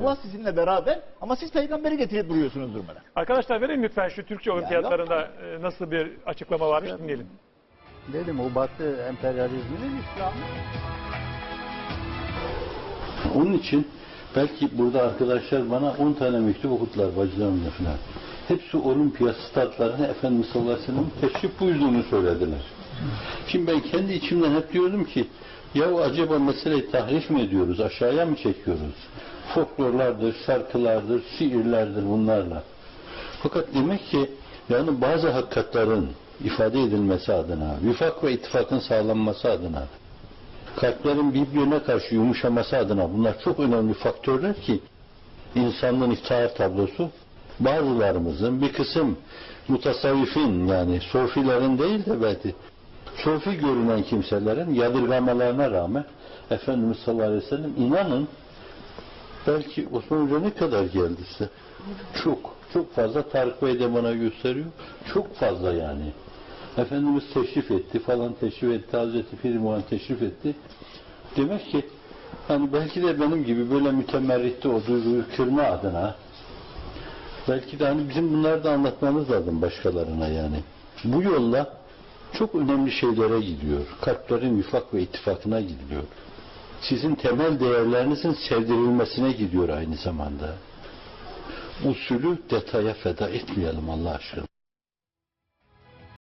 Allah sizinle beraber ama siz peygamberi getirip duruyorsunuz durmadan. Arkadaşlar verin lütfen şu Türkçe olimpiyatlarında e, nasıl bir açıklama varmış dinleyelim. Dedim o batı emperyalizminin İslam'ı. Onun için belki burada arkadaşlar bana 10 tane mektup okuttular bacılarımla falan. Hepsi olimpiyat statlarına Efendimiz sallallahu aleyhi ve sellem'in teşrif buyurduğunu söylediler. Şimdi ben kendi içimden hep diyordum ki ya acaba meseleyi tahrif mi ediyoruz, aşağıya mı çekiyoruz? Folklorlardır, şarkılardır, şiirlerdir bunlarla. Fakat demek ki yani bazı hakikatlerin ifade edilmesi adına, vifak ve ittifakın sağlanması adına, kalplerin birbirine karşı yumuşaması adına bunlar çok önemli faktörler ki insanlığın iftihar tablosu bazılarımızın bir kısım mutasavvifin yani sofilerin değil de belki sofi görünen kimselerin yadırgamalarına rağmen Efendimiz sallallahu aleyhi ve sellem inanın belki Osman Hoca ne kadar geldi size? Çok. Çok fazla Tarık Bey de bana gösteriyor. Çok fazla yani. Efendimiz teşrif etti falan teşrif etti. Hazreti Pir Muhan teşrif etti. Demek ki hani belki de benim gibi böyle mütemerritte o duyguyu kırma adına belki de hani bizim bunları da anlatmamız lazım başkalarına yani. Bu yolla çok önemli şeylere gidiyor. Kalplerin vifak ve ittifakına gidiyor. Sizin temel değerlerinizin sevdirilmesine gidiyor aynı zamanda. Usulü detaya feda etmeyelim Allah aşkına.